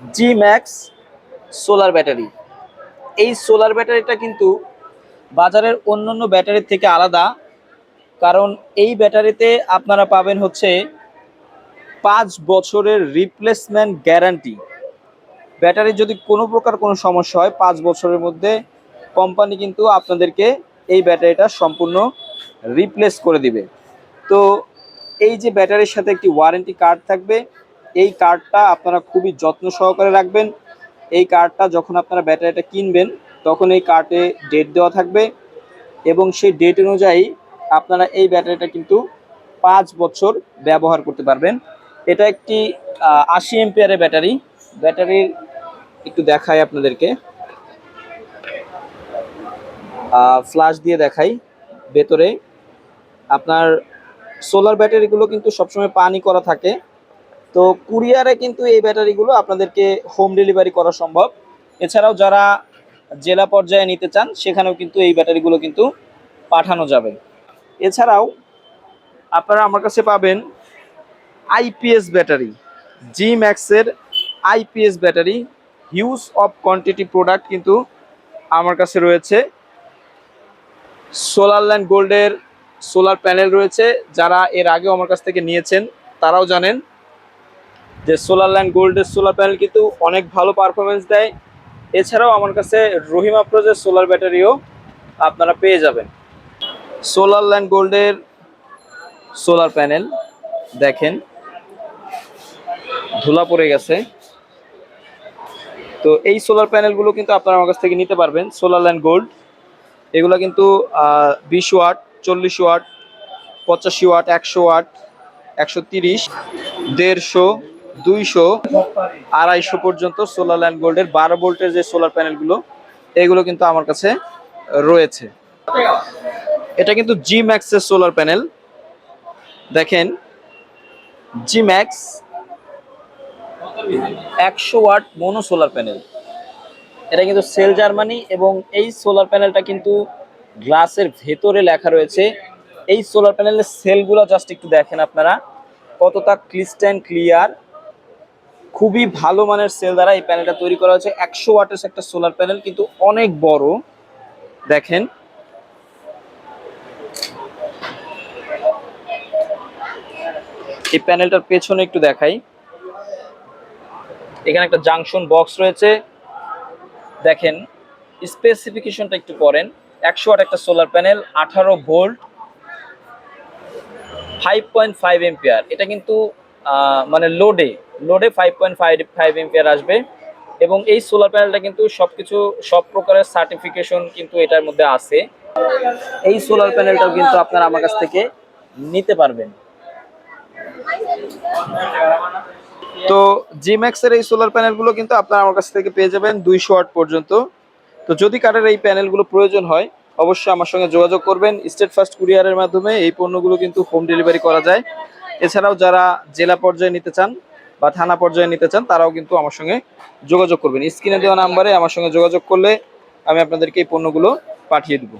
জি max solar battery এই solar ব্যাটারিটা কিন্তু বাজারের অন্য অন্য ব্যাটারির থেকে আলাদা। কারণ এই ব্যাটারিতে আপনারা পাবেন হচ্ছে পাঁচ বছরের রিপ্লেসমেন্ট গ্যারান্টি ব্যাটারির যদি কোনো প্রকার কোনো সমস্যা হয়, পাঁচ বছরের মধ্যে কোম্পানি কিন্তু আপনাদেরকে এই ব্যাটারিটা সম্পূর্ণ রিপ্লেস করে দিবে। তো এই যে ব্যাটারির সাথে একটি ওয়ারেন্টি কার্ড থাকবে এই কার্ডটা আপনারা খুবই যত্ন সহকারে রাখবেন। এই কার্ডটা যখন আপনারা ব্যাটারিটা কিনবেন, তখন এই কার্ডে ডেট দেওয়া থাকবে এবং সেই ডেট অনুযায়ী আপনারা এই ব্যাটারিটা কিন্তু পাঁচ বছর ব্যবহার করতে পারবেন। এটা একটি আশি এমপিয়ারের ব্যাটারি। ব্যাটারির একটু দেখাই আপনাদেরকে। ফ্ল্যাশ দিয়ে দেখাই ভেতরে। আপনার সোলার ব্যাটারিগুলো কিন্তু সবসময় পানি করা থাকে। তো কুরিয়ারে কিন্তু এই ব্যাটারিগুলো আপনাদেরকে হোম ডেলিভারি করা সম্ভব। এছাড়াও যারা জেলা পর্যায়ে নিতে চান, সেখানেও কিন্তু এই ব্যাটারিগুলো কিন্তু পাঠানো যাবে। এছাড়াও আপনারা আমার কাছে পাবেন আইপিএস ব্যাটারি জি ম্যাক্সের IPS battery. Huge of quantity product কিন্তু আমার কাছে রয়েছে। সোলার ল্যান্ড গোল্ডের সোলার প্যানেল রয়েছে। যারা এর আগেও আমার কাছ থেকে নিয়েছেন, তারাও জানেন। যে সোলার ল্যান্ড, গোল্ডের সোলার প্যানেল কিন্তু অনেক ভালো পারফরমেন্স দেয়। এছাড়াও আমার কাছে রহিমা প্রোজের সোলার ব্যাটারিও আপনারা পেয়ে যাবেন। সোলার ল্যান্ড, গোল্ডের সোলার প্যানেল, দেখেন। ধুলা পড়ে গেছে। তো এই সোলার প্যানেলগুলো কিন্তু আপনারা আমার কাছ থেকে নিতে পারবেন। সোলার ল্যান্ড, গোল্ড, এগুলো কিন্তু বিশ ওয়াট, চল্লিশ ওয়াট, পঁচাশি ওয়াট, একশো ওয়াট, একশো তিরিশ, দেড়শো দুইশো আড়াইশো পর্যন্ত সোলার ল্যান্ড গোল্ডের বারো ভোল্টের যে সোলার প্যানেলগুলো এগুলো কিন্তু আমার কাছে রয়েছে। এটা কিন্তু জি ম্যাক্সের সোলার প্যানেল দেখেন জি ম্যাক্স একশো ওয়াট মোনো সোলার প্যানেল এটা কিন্তু সেল জার্মানি এবং এই সোলার প্যানেলটা কিন্তু গ্লাসের ভেতরে লেখা রয়েছে। এই সোলার প্যানেলের সেলগুলো জাস্ট একটু দেখেন আপনারা। কতটা ক্লিস্ট ক্লিয়ার খুবই ভালো মানের সেল দ্বারা এই প্যানেলটা তৈরি করা হয়েছে। একশো ওয়াটের একটা সোলার প্যানেল কিন্তু অনেক বড়। দেখেন। এই প্যানেলটার পেছনে একটু দেখাই। এখানে একটা জাংশন বক্স রয়েছে। দেখেন স্পেসিফিকেশনটা একটু করেন একশো ওয়াট একটা সোলার প্যানেল আঠারো volt five point five ampere এটা কিন্তু মানে লোডে লোডে five point five five ampere আসবে এবং এই সোলার প্যানেলটা কিন্তু সবকিছু সব প্রকারের সার্টিফিকেশন কিন্তু এটার মধ্যে আছে। এই সোলার প্যানেলটাও কিন্তু আপনারা আমার কাছ থেকে নিতে পারবেন। তো জিম্যাক্সের এই সোলার প্যানেলগুলো কিন্তু আপনারা আমার কাছ থেকে পেয়ে যাবেন দুইশো ওয়াট পর্যন্ত। তো যদি কারের এই প্যানেলগুলো প্রয়োজন হয়, অবশ্যই আমার সঙ্গে যোগাযোগ করবেন। স্টেট ফার্স্ট কুরিয়ারের মাধ্যমে এই পণ্যগুলো কিন্তু হোম ডেলিভারি করা যায়। এছাড়াও যারা জেলা পর্যায়ে নিতে চান বা থানা পর্যায়ে নিতে চান, তারাও কিন্তু আমার সঙ্গে যোগাযোগ করবেন। স্ক্রিনে দেওয়া নাম্বারে আমার সঙ্গে যোগাযোগ করলে আমি আপনাদেরকে এই পণ্যগুলো পাঠিয়ে দেবো।